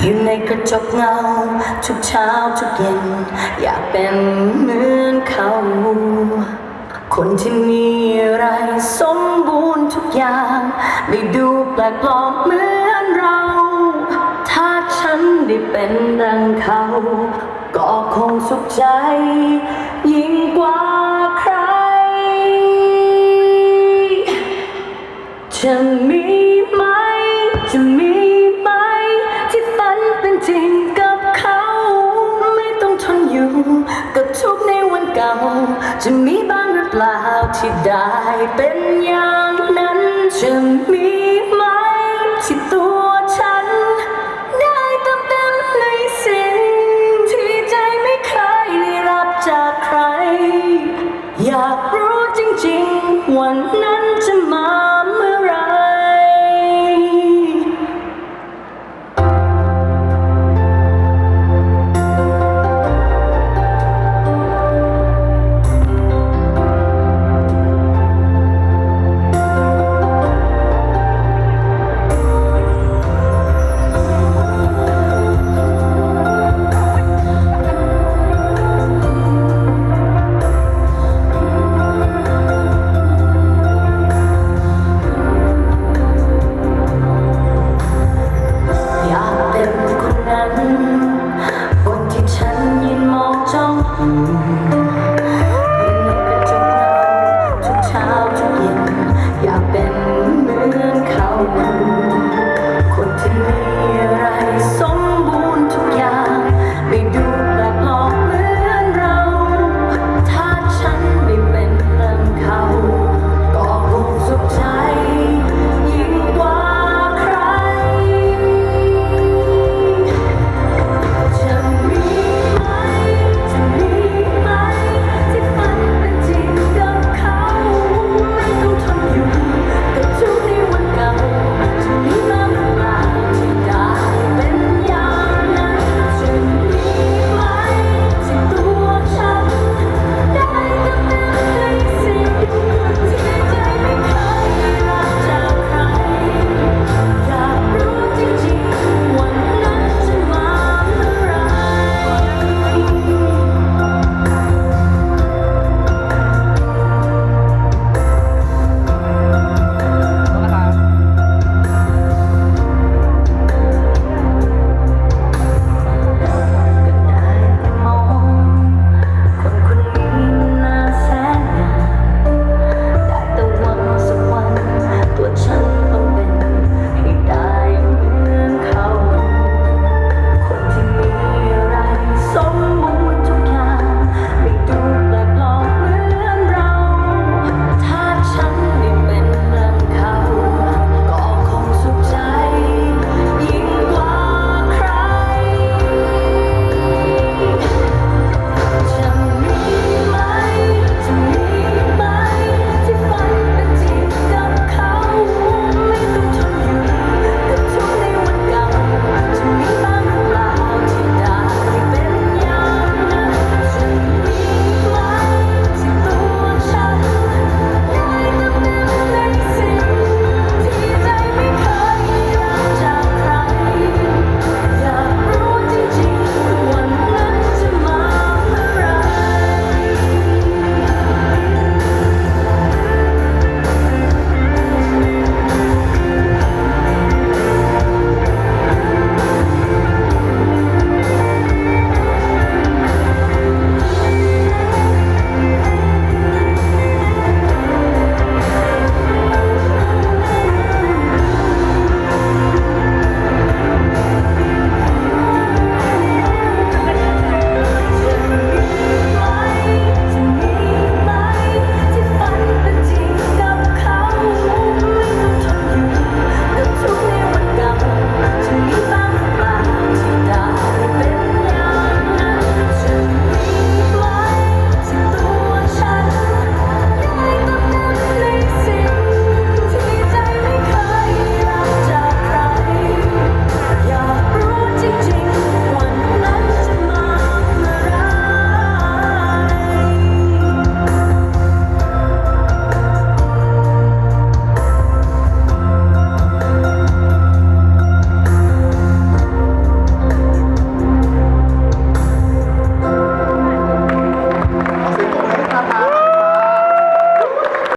อยู่ในกระจกเงาทุกเช้าทุกเย็น อยากเป็นเหมือนเขา คนที่มีอะไรสมบูรณ์ทุกอย่าง ไม่ดูแปลกปลอมเหมือนเรา ถ้าฉันได้เป็นดังเขา ก็คงสุขใจ ยิ่งกว่าใคร จะมี เปล่าที่ได้เป็นอย่างนั้นจะมีไหมที่ตัวฉัน